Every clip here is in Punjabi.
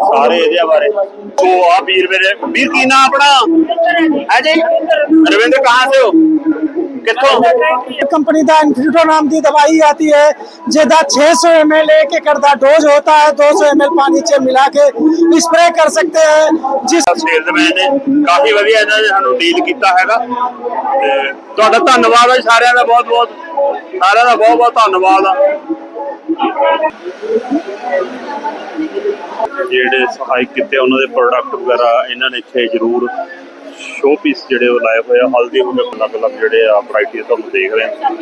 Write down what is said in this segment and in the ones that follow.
ਸਾਰੇ ਇਹਦੇ ਬਾਰੇ ਸੋ ਆ ਵੀਰ ਮੇਰੇ ਵੀਰ ਕੀ ਨਾਮ ਆਪਣਾ ਹੈ ਜੀ ਰਵਿੰਦਰ ਕਹਾਂ ਸੇ ਹੋ ਕਿੱਥੋਂ कंपनी का इन्फिटो नाम की दवाई आती है जेदा 600 एम एल एक एकड़ का डोज होता है 200 एम एल पानी से मिला के स्प्रे कर सकते हैं जिस ਸੇਲਜ਼ਮੈਨ ਨੇ ਕਾਫੀ ਵਧੀਆ ਇਹਨਾਂ ਨੇ ਸਾਨੂੰ ਡੀਲ ਕੀਤਾ ਹੈਗਾ ਤੇ ਤੁਹਾਡਾ ਧੰਨਵਾਦ ਹੈ ਸਾਰਿਆਂ ਦਾ ਬਹੁਤ ਬਹੁਤ ਸਾਰਿਆਂ ਦਾ ਬਹੁਤ ਬਹੁਤ ਧੰਨਵਾਦ ਆ ਜਿਹੜੇ ਸਹਾਇਕ ਕੀਤੇ ਉਹਨਾਂ ਦੇ ਪ੍ਰੋਡਕਟ ਵਗੈਰਾ, ਇਹਨਾਂ ਨੇ ਇੱਥੇ ਜ਼ਰੂਰ ਸ਼ੋ ਪੀਸ ਜਿਹੜੇ ਉਹ ਲਾਏ ਹੋਏ ਆ। ਹਲਦੀ ਹੋ ਗਏ ਅਲੱਗ-ਅਲੱਗ ਜਿਹੜੇ ਆ ਵੈਰਾਈਟੀ ਤੁਹਾਨੂੰ ਦੇਖ ਰਹੇ ਹਾਂ।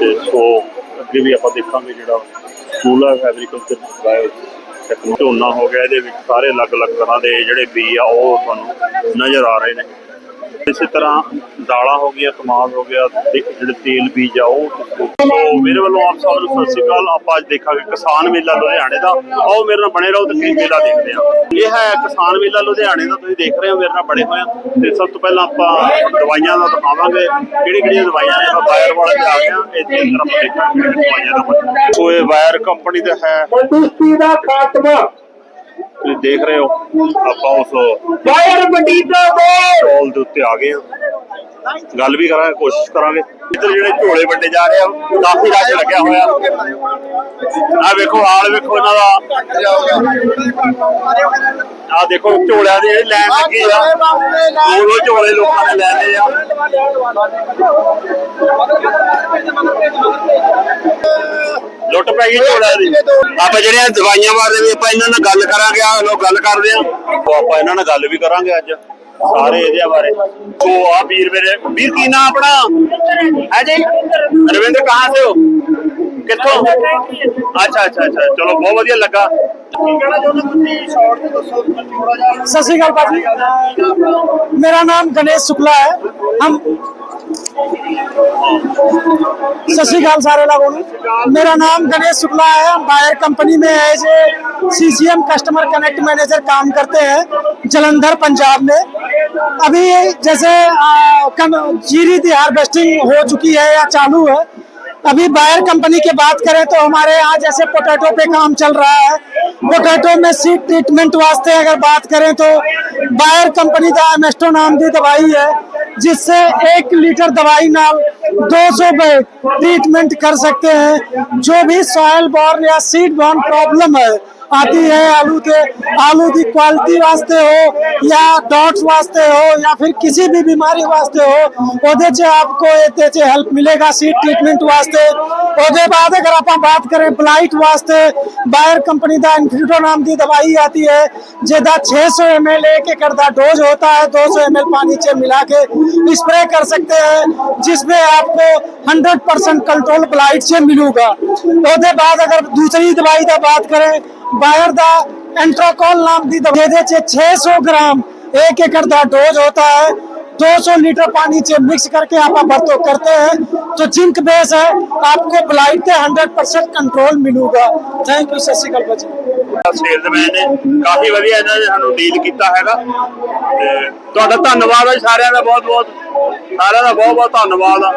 ਤੇ ਸੋ, ਅੱਗੇ ਵੀ ਆਪਾਂ ਦੇਖਾਂਗੇ ਜਿਹੜਾ school of agriculture biotechnology ਝੋਨਾ ਹੋ ਗਿਆ, ਇਹਦੇ ਵਿੱਚ ਸਾਰੇ ਅਲੱਗ-ਅਲੱਗ ਤਰ੍ਹਾਂ ਦੇ ਜਿਹੜੇ ਬੀ ਆ, ਉਹ ਤੁਹਾਨੂੰ ਨਜ਼ਰ ਆ ਰਹੇ ਨੇ। ਇਸੇ ਤਰ੍ਹਾਂ ਦਾਲਾਂ ਹੋ ਗਈਆਂ ਕਮਾਲ ਹੋ ਗਿਆ ਜਿਹੜੇ ਤੇਲ ਬੀਜ ਆ ਉਹ ਮੇਰੇ ਵੱਲੋਂ ਆਪ ਸਭ ਨੂੰ ਸਤਿ ਸ਼੍ਰੀ ਅਕਾਲ। ਆਪਾਂ ਅੱਜ ਦੇਖਾਂਗੇ ਕਿਸਾਨ ਮੇਲਾ ਲੁਧਿਆਣੇ ਦਾ। ਆਓ ਮੇਰੇ ਨਾਲ ਬਣੇ ਰਹੋ ਤੇ ਮੇਲਾ ਦੇਖਦੇ ਹਾਂ। ਇਹ ਹੈ ਕਿਸਾਨ ਮੇਲਾ ਲੁਧਿਆਣੇ ਦਾ, ਤੁਸੀਂ ਦੇਖ ਰਹੇ ਹੋ, ਮੇਰੇ ਨਾਲ ਬਣੇ ਹੋਏ ਆ ਤੇ ਸਭ ਤੋਂ ਪਹਿਲਾਂ ਆਪਾਂ ਦਵਾਈਆਂ ਦਾ ਦਿਖਾਵਾਂਗੇ। ਕਿਹੜੀ ਕਿਹੜੀਆਂ ਦਵਾਈਆਂ ਨੇ? ਆਪਾਂ ਬਾਇਰ ਵਾਲੇ ਤੇ ਆ ਗਏ ਆ ਇੱਥੇ ਅੰਦਰ ਆਪਾਂ ਦੇਖਾਂਗੇ ਦਵਾਈਆਂ ਦਾ ਸੋ ਇਹ ਬਾਇਰ ਕੰਪਨੀ ਦਾ ਹੈ। ਸੰਤੁਸ਼ਟੀ ਦਾ ਖਾਤਮਾ। ਤੁਸੀਂ ਦੇਖ ਰਹੇ ਹੋ ਆਪਾਂ ਉਸ ਵਾਇਰ ਮੰਡੀਤਾ ਦੇ ਸਟਾਲ ਦੇ ਉੱਤੇ ਆ ਗਏ ਆ ਗੱਲ ਵੀ ਕਰਾਂਗੇ ਕੋਸ਼ਿਸ਼ ਕਰਾਂਗੇ। ਇੱਧਰ ਜਿਹੜੇ ਝੋਲੇ ਵੱਡੇ ਜਾ ਰਹੇ ਆ ਕਾਫੀ ਰਸ਼ ਲੱਗਿਆ ਹੋਇਆ। ਆ ਵੇਖੋ ਹਾਲ ਵੇਖੋ ਇਹਨਾਂ ਦਾ। ਆ ਦੇਖੋ ਝੋਲਿਆਂ ਦੀ ਜਿਹੜੀ ਲਾਈਨ ਲੱਗੀ ਆ। ਦੋ ਝੋਲੇ ਲੋਕਾਂ ਨੇ ਲੈ ਲਏ ਆ। ਲੁੱਟ ਪੈ ਗਈ ਝੋਲਿਆਂ ਦੀ ਆਪਾਂ ਜਿਹੜੀਆਂ ਦਵਾਈਆਂ ਬਾਰੇ ਵੀ ਆਪਾਂ ਇਹਨਾਂ ਨਾਲ ਗੱਲ ਕਰਾਂਗੇ ਆ ਲੋਕ ਗੱਲ ਕਰਦੇ ਆ ਉਹ ਆਪਾਂ ਇਹਨਾਂ ਨਾਲ ਗੱਲ ਵੀ ਕਰਾਂਗੇ ਅੱਜ ਸਾਰੇ ਇਹਦੇ ਬਾਰੇ ਸੋ ਆ ਵੀਰ ਮੇਰੇ ਵੀਰ ਕੀ ਨਾਮ ਆਪਣਾ ਹੈ ਜੀ ਰਵਿੰਦਰ ਕਹਾਂ ਸੇ ਹੋ ਕਿੱਥੋਂ ਅੱਛਾ ਅੱਛਾ ਅੱਛਾ ਚਲੋ ਬਹੁਤ ਵਧੀਆ ਲੱਗਾ ਕੀ ਕਹਿਣਾ ਚਾਹੁੰਦੇ ਤੁਸੀਂ ਸ਼ਾਰਟ ਤੇ ਦੱਸੋ ਥੋੜਾ ਜਿਹਾ सत श्रीकाल भाजी मेरा नाम गणेश शुक्ला है हम सत श्रीकाल सारे लोगों ने। मेरा नाम गणेश शुक्ला है। हम बायर कंपनी में as a CCM customer connect manager काम करते हैं जलंधर, पंजाब में। अभी जैसे जीरी दी हार्वेस्टिंग हो चुकी है या चालू है, अभी बायर कंपनी की बात करें तो हमारे यहाँ जैसे पोटैटो पे काम चल रहा है। पोटैटो में सीड ट्रीटमेंट वास्ते अगर बात करें तो बायर कंपनी का एमेस्टो नाम की दवाई है। जिससे एक लीटर दवाई नाल 200 बैग ट्रीटमेंट कर सकते हैं जो भी सॉयल बॉर्न या सीड बॉर्न प्रॉब्लम है आती है आलू के, आलू की क्वालिटी वास्ते हो, या डॉट्स वास्ते हो, या फिर किसी भी बीमारी वास्ते हो ओदे से आपको ये हेल्प मिलेगा सीड ट्रीटमेंट वास्ते। ओदे बाद अगर आप बात करें ब्लाइट वास्ते, बायर कंपनी का इन्फ्यूटो नाम की दवाई आती है जेदा 600 सौ एम एल एक एकड़ का डोज होता है 200 सौ एम एल पानी से मिला के स्प्रे कर सकते हैं, जिसमें आपको 100 परसेंट कंट्रोल ब्लाइट से मिलूगा। ओदे बाद अगर दूसरी दवाई का बात करें ਬਾਇਰ ਦਾ एंट्रोकॉल नाम ਦੀ दवाई ਇਹਦੇ ਚ 600 ग्राम एक एकड़ का डोज होता है 200 लीटर पानी से मिक्स करके आप बर्तों करते हैं तो जिंक बेस है आपको ब्लाइट से 100% कंट्रोल मिलूगा थैंक यू सत श्री अकाल जी ਸੇਲਜ਼ਮੈਨ ਨੇ ਕਾਫੀ ਵਧੀਆ ਇਹਨਾਂ ਨੇ ਸਾਨੂੰ ਡੀਲ ਕੀਤਾ ਹੈਗਾ ਤੇ ਤੁਹਾਡਾ ਧੰਨਵਾਦ ਹੈ ਸਾਰਿਆਂ ਦਾ ਬਹੁਤ ਬਹੁਤ ਸਾਰਿਆਂ ਦਾ ਬਹੁਤ ਬਹੁਤ ਧੰਨਵਾਦ ਆ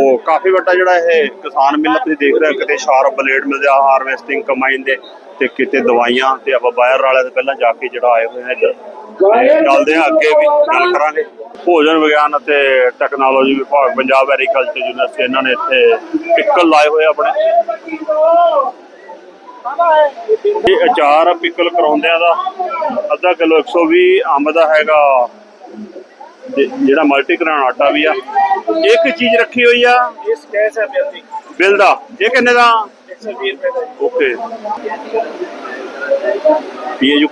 ਉਹ ਕਾਫੀ ਵੱਡਾ ਜਿਹੜਾ ਇਹ ਕਿਸਾਨ ਮੇਲਾ ਤੁਸੀਂ ਦੇਖ ਰਹੇ ਹੋ। ਕਿਤੇ ਸ਼ਾਰਪ ਬਲੇਡ ਮਿਲਦੇ ਆ ਹਾਰਵੈਸਟਿੰਗ ਕੰਬਾਈਨ ਦੇ ਤੇ ਕਿਤੇ ਦਵਾਈਆਂ ਤੇ ਆਪਾਂ ਬਾਇਰ ਵਾਲਿਆਂ ਦੇ ਪਹਿਲਾਂ ਜਾ ਕੇ ਜਿਹੜਾ ਆਏ ਹੋਏ ਆ ਇੱਧਰ ਚੱਲਦੇ ਆ ਅੱਗੇ ਵੀ, ਗੱਲ ਕਰਾਂਗੇ। ਭੋਜਨ ਵਿਗਿਆਨ ਅਤੇ ਟੈਕਨੋਲੋਜੀ ਵਿਭਾਗ, ਪੰਜਾਬ ਐਗਰੀਕਲਚਰ ਯੂਨੀਵਰਸਿਟੀ, ਇਹਨਾਂ ਨੇ ਇੱਥੇ ਪਿੱਕਲ ਲਾਏ ਹੋਏ ਆਪਣੇ। ਇਹ ਅਚਾਰ ਆ, ਪਿਕਲ ਕਰਾਉਂਦਿਆਂ ਦਾ। ਅੱਧਾ ਕਿਲੋ 120 ਅੰਬ ਦਾ ਹੈਗਾ। ਜਿਹੜਾ ਮਲਟੀ ਗ੍ਰਾਨ ਆਟਾ ਵੀ ਆ ਇੱਕ ਚੀਜ਼ ਰੱਖੀ ਹੋਈ ਆ। ਇਸ ਕੈਸ ਹੈ ਬਿੱਲ ਦਾ। ਇਹ ਕਿੰਨੇ ਦਾ? 120 ਰੁਪਏ ਦਾ ਓਕੇ। ਕਿ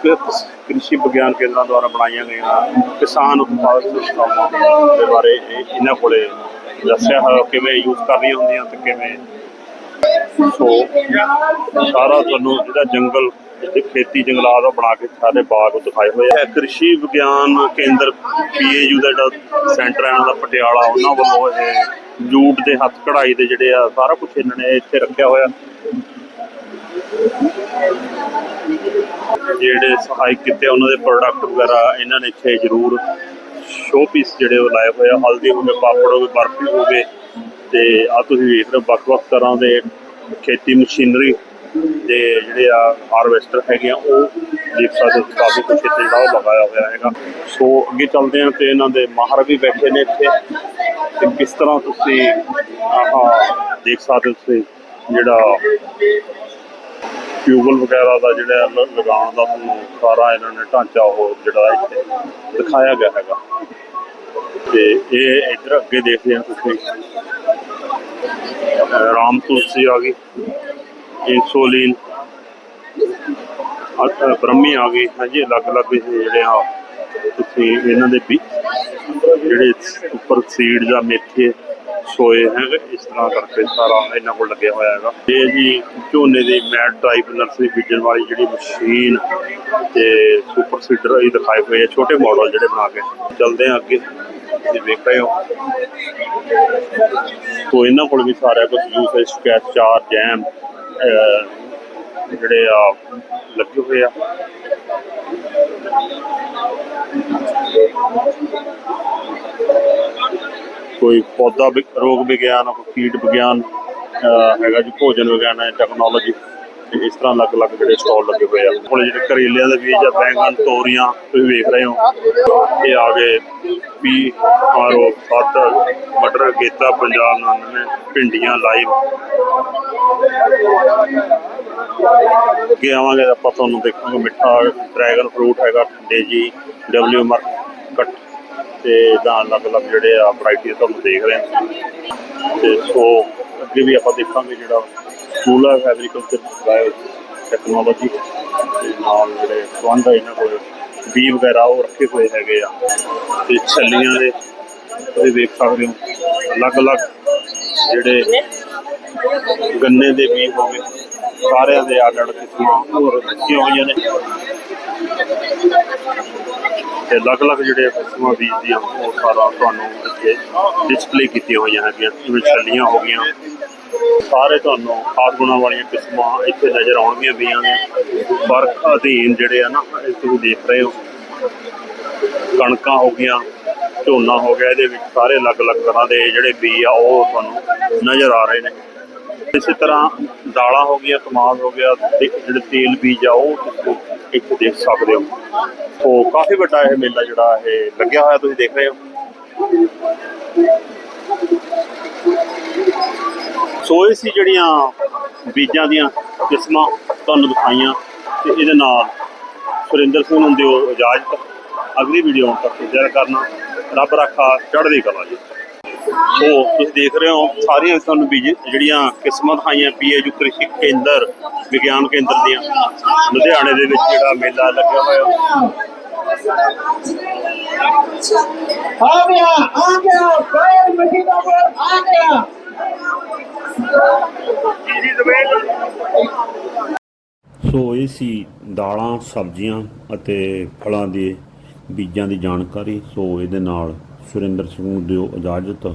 ਕ੍ਰਿਸ਼ੀ ਵਿਗਿਆਨ ਕੇਂਦਰਾਂ ਦੁਆਰਾ ਬਣਾਈਆਂ ਗਈਆਂ ਕਿਸਾਨ ਉਤਪਾਦਕ ਸੰਸਥਾਵਾਂ ਦੇ ਬਾਰੇ ਇਹ- ਇਹਨਾਂ ਕੋਲੇ ਦੱਸਿਆ ਹੈ ਕਿਵੇਂ ਯੂਜ਼ ਕਰਨੀਆਂ ਹੁੰਦੀਆਂ ਤੇ ਕਿਵੇਂ। ਸੋ ਸਾਰਾ ਤੁਹਾਨੂੰ ਜਿਹੜਾ ਜੰਗਲ ਤੇ ਖੇਤੀ ਜੰਗਲਾਤ ਉਹ ਬਣਾ ਕੇ ਸਾਰੇ ਬਾਗ ਦਿਖਾਏ ਹੋਏ ਆ। ਕ੍ਰਿਸ਼ੀ ਵਿਗਿਆਨ ਕੇਂਦਰ ਪੀਏਯੂ ਦਾ ਜਿਹੜਾ ਸੈਂਟਰ ਹੈ, ਇਹਨਾਂ ਦਾ ਪਟਿਆਲਾ, ਉਹਨਾਂ ਵੱਲੋਂ ਇਹ ਜੂਟ ਦੇ ਹੱਥ ਕਢਾਈ ਦੇ ਜਿਹੜੇ ਆ, ਸਾਰਾ ਕੁਝ ਇਹਨਾਂ ਨੇ ਇੱਥੇ ਰੱਖਿਆ ਹੋਇਆ। ਜਿਹੜੇ ਸਹਾਇਕ ਕੀਤੇ ਉਹਨਾਂ ਦੇ ਪ੍ਰੋਡਕਟ ਵਗੈਰਾ ਇਹਨਾਂ ਨੇ ਇੱਥੇ ਜ਼ਰੂਰ ਸ਼ੋ ਪੀਸ ਜਿਹੜੇ ਉਹ ਲਾਏ ਹੋਏ ਆ। ਹਲਦੀ ਹੋ ਗਏ ਪਾਪੜ ਹੋ ਗਏ, ਬਰਫੀ ਹੋ ਗਏ ਤੇ ਆ ਤੁਸੀਂ ਵੇਖ ਰਹੇ ਹੋ, ਵੱਖ-ਵੱਖ ਤਰ੍ਹਾਂ ਦੇ ਖੇਤੀ ਮਸ਼ੀਨਰੀ ਦੇ ਜਿਹੜੇ ਆ ਹਾਰਵੈਸਟਰ ਹੈਗੇ ਆ, ਉਹ ਦੇਖ ਸਕਦੇ ਹੋ ਕਾਫੀ ਕੁਛ ਇੱਥੇ ਜਿਹੜਾ ਉਹ ਲਗਾਇਆ ਹੋਇਆ ਹੈਗਾ। ਸੋ ਅੱਗੇ ਚੱਲਦੇ ਆ ਤੇ ਇਹਨਾਂ ਦੇ ਮਾਹਰ ਵੀ ਬੈਠੇ ਨੇ ਇੱਥੇ। ਤੇ ਕਿਸ ਤਰ੍ਹਾਂ ਤੁਸੀਂ, ਆਹ, ਦੇਖ ਸਕਦੇ ਤੁਸੀਂ ਜਿਹੜਾ ਟਿਊਬਲ ਵਗੈਰਾ ਦਾ ਜਿਹੜਾ ਲਗਾਉਣ ਦਾ ਤੁਹਾਨੂੰ ਸਾਰਾ ਇਹਨਾਂ ਨੇ ਢਾਂਚਾ ਉਹ ਜਿਹੜਾ ਇੱਥੇ ਦਿਖਾਇਆ ਗਿਆ ਹੈਗਾ। ਤੇ ਇਹ ਇੱਧਰ ਅੱਗੇ ਦੇਖਦੇ ਆ ਤੁਸੀਂ। ਰਾਮ ਤੁਲਸੀ ਆ ਗਈ ਇਨਸੂਲਿਨ ਅ- ਬ੍ਰਹਮੀ ਆ ਗਈ ਹਾਂਜੀ, ਅਲੱਗ-ਅਲੱਗ ਜਿਹੜੇ ਆ, ਤੁਸੀਂ ਇਹਨਾਂ ਦੇ ਵੀ ਜਿਹੜੇ ਉੱਪਰ ਸੀਡ ਜਾਂ ਮੇਥੇ ਸੋਏ ਹੈਗੇ, ਇਸ ਤਰ੍ਹਾਂ ਕਰਕੇ ਸਾਰਾ ਇਹਨਾਂ ਕੋਲ ਲੱਗਿਆ ਹੋਇਆ ਹੈਗਾ। ਇਹ ਜੀ ਝੋਨੇ ਦੀ ਮੈਟ ਟਾਈਪ ਨਰਸਰੀ ਬੀਜਣ ਵਾਲੀ ਜਿਹੜੀ ਮਸ਼ੀਨ ਤੇ ਸੁਪਰ ਸੀਡਰ ਇਹ ਦਿਖਾਏ ਹੋਏ ਆ, ਛੋਟੇ ਮਾਡਲ ਜਿਹੜੇ ਬਣਾ ਕੇ। ਚੱਲਦੇ ਆ ਅੱਗੇ, ਤੁਸੀਂ ਵੇਖ ਰਹੇ ਹੋ। ਤੋ ਇਹਨਾਂ ਕੋਲ ਵੀ ਸਾਰਾ ਕੁਝ, ਜੂਸ ਹੈ ਸਕੈਚ ਚਾਰ, ਜੈਮ ਜਿਹੜੇ ਆ, ਲੱਗੇ ਹੋਏ ਆ। ਕੋਈ ਪੌਦਾ ਵਿਗ- ਰੋਗ ਵਿਗਿਆਨ, ਕੋਈ ਕੀਟ ਵਿਗਿਆਨ, ਅਹ, ਹੈਗਾ ਜੀ, ਭੋਜਨ ਵਿਗਿਆਨ ਹੈ ਟੈਕਨੋਲੋਜੀ ਤੇ ਇਸ ਤਰ੍ਹਾਂ ਅਲੱਗ-ਅਲੱਗ ਜਿਹੜੇ ਸਟਾਲ ਲੱਗੇ ਹੋਏ ਆ। ਕੋਲ ਜਿਹੜੇ ਕਰੇਲਿਆਂ ਦੇ ਬੀਜ ਆ, ਬੈਂਗਣ, ਤੋਰੀਆਂ, ਤੁਸੀਂ ਵੇਖ ਰਹੇ ਹੋ। ਇਹ ਆ ਗਏ ਪੀ ਆਰ ਓ ਮਟਰ, ਗੇਤਾ ਪੰਜਾਬ ਨਾਲ ਨੇ ਭਿੰਡੀਆਂ, ਲਾਈਵ। ਅੱਗੇ ਆਵਾਂਗੇ, ਆਪਾਂ ਤੁਹਾਨੂੰ ਦੇਖਾਂਗੇ ਮਿੱਠਾ, ਡਰੈਗਨ ਫਰੂਟ ਹੈਗਾ ਡੇਜੀ ਡਬਲਯੂ ਕੱਟ ਤੇ ਇਦਾਂ ਅਲੱਗ-ਅਲੱਗ ਜਿਹੜੇ ਆ ਵੈਰਾਈਟੀ ਤੁਹਾਨੂੰ ਦੇਖ ਰਹੇ ਹਾਂ। ਤੇ ਸੋ, ਅੱਗੇ ਵੀ ਆਪਾਂ ਦੇਖਾਂਗੇ ਜਿਹੜਾ school of agriculture biotechnology ਤੇ ਨਾਲ ਜਿਹੜੇ ਸੰਬੰਧ ਇਹਨਾਂ ਕੋਲ ਬੀ ਵਗੈਰਾ ਉਹ ਰੱਖੇ ਹੋਏ ਹੈਗੇ ਆ। ਤੇ ਛੱਲੀਆਂ ਦੇ ਤੁਸੀਂ ਦੇਖ ਸਕਦੇ ਹੋ, ਅਲੱਗ-ਅਲੱਗ ਜਿਹੜੇ ਗੰਨੇ ਦੇ ਬੀਜ ਹੋ ਗਏ, ਸਾਰਿਆਂ ਦੇ ਅੱਡ-ਅੱਡ ਕਿਸਮਾਂ ਹੋਰ ਰੱਖੀਆਂ ਹੋਈਆਂ ਨੇ। ਤੇ ਅਲੱਗ-ਅਲੱਗ ਜਿਹੜੇ ਕਿਸਮਾਂ ਬੀਜ ਦੀਆਂ ਉਹ ਸਾਰਾ ਤੁਹਾਨੂੰ ਇੱਥੇ ਡਿਸਪਲੇ ਕੀਤੀਆਂ ਹੋਈਆਂ ਹੈਗੀਆਂ, ਜਿਵੇਂ ਛੱਲੀਆਂ ਹੋ ਗਈਆਂ ਸਾਰੇ ਤੁਹਾਨੂੰ ਖਾਦ ਗੁਣਾਂ ਵਾਲੀਆਂ ਕਿਸਮਾਂ ਇੱਥੇ ਨਜ਼ਰ ਆਉਣਗੀਆਂ ਬੀਆਂ ਦੇ ਫ਼ਰਕ ਅਧੀਨ ਜਿਹੜੇ ਆ ਨਾ ਇਹ ਤੁਸੀਂ ਦੇਖ ਰਹੇ ਹੋ। ਕਣਕਾਂ ਹੋ ਗਈਆਂ, ਝੋਨਾ ਹੋ ਗਿਆ, ਇਹਦੇ ਵਿੱਚ ਸਾਰੇ ਅਲੱਗ-ਅਲੱਗ ਤਰ੍ਹਾਂ ਦੇ ਜਿਹੜੇ ਬੀ ਆ, ਉਹ ਤੁਹਾਨੂੰ ਨਜ਼ਰ ਆ ਰਹੇ ਨੇ। ਇਸੇ ਤਰ੍ਹਾਂ ਦਾਲਾਂ ਹੋ ਗਈਆਂ, ਕਮਾਲ ਹੋ ਗਿਆ, ਤੇ ਜਿਹੜੇ ਤੇਲ ਬੀਜ ਆ, ਉਹ ਤੁਸੀਂ ਇੱਥੇ ਦੇਖ ਸਕਦੇ ਹੋ। ਸੋ ਕਾਫੀ ਵੱਡਾ ਇਹ ਮੇਲਾ ਜਿਹੜਾ ਇਹ ਲੱਗਿਆ ਹੋਇਆ, ਤੁਸੀਂ ਦੇਖ ਰਹੇ ਹੋ। ਸੋ ਇਹ ਸੀ ਜਿਹੜੀਆਂ ਬੀਜਾਂ ਦੀਆਂ ਕਿਸਮਾਂ ਤੁਹਾਨੂੰ ਦਿਖਾਈਆਂ ਤੇ ਇਹਦੇ ਨਾਲ ਸੁਰਿੰਦਰ ਸਿੰਘ ਨੂੰ ਦਿਓ ਇਜਾਜ਼ਤ। ਅਗਲੀ ਵੀਡੀਓ ਆਉਣ ਤੱਕ ਜਰ ਕਰਨਾ, ਰੱਬ ਰੱਖਾ, ਚੜ੍ਹਦੀ ਕਲਾ ਜੀ। ਸੋ, ਤੁਸੀਂ ਦੇਖ ਰਹੇ ਹੋ, ਸਾਰੀਆਂ ਤੁਹਾਨੂੰ ਬੀਜ ਜਿਹੜੀਆਂ ਕਿਸਮਾਂ ਦਿਖਾਈਆਂ ਪੀਏਯੂ ਕ੍ਰਿਸ਼ੀ ਕੇਂਦਰ, ਵਿਗਿਆਨ ਕੇਂਦਰ ਦੀਆਂ। ਲੁਧਿਆਣੇ ਦੇ ਵਿੱਚ ਜਿਹੜਾ ਮੇਲਾ ਲੱਗਿਆ ਹੋਇਆ। ਆ ਗਿਆ ਆ ਗਿਆ ਪੈਰ ਮਦੀਨਾ ਪਰ ਆ ਗਿਆ। ਸੋ ਇਹ ਸੀ ਦਾਲਾਂ, ਸਬਜ਼ੀਆਂ ਅਤੇ ਫਲਾਂ ਦੇ ਬੀਜਾਂ ਦੀ ਜਾਣਕਾਰੀ। ਸੋ ਇਹਦੇ ਨਾਲ ਸੁਰਿੰਦਰ ਸਿੰਘ ਨੂੰ ਦਿਓ ਇਜਾਜ਼ਤ।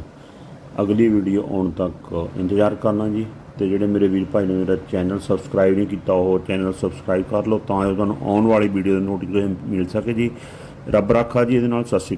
ਅਗਲੀ ਵੀਡੀਓ ਆਉਣ ਤੱਕ ਇੰਤਜ਼ਾਰ ਕਰਨਾ ਜੀ। ਤੇ ਜਿਹੜੇ ਮੇਰੇ ਵੀਰ ਭਾਈ ਨੇ ਮੇਰਾ ਚੈਨਲ ਸਬਸਕ੍ਰਾਈਬ ਨਹੀਂ ਕੀਤਾ, ਉਹ ਚੈਨਲ ਸਬਸਕ੍ਰਾਈਬ ਕਰ ਲਓ, ਤਾਂ ਜੋ ਤੁਹਾਨੂੰ ਆਉਣ ਵਾਲੀ ਵੀਡੀਓ ਦੀ ਨੋਟੀਫਿਕੇਸ਼ਨ ਮਿਲ ਸਕੇ ਜੀ। ਰੱਬ ਰਾਖਾ ਜੀ, ਇਹਦੇ ਨਾਲ ਸਤਿ ਸ਼੍ਰੀ ਅਕਾਲ।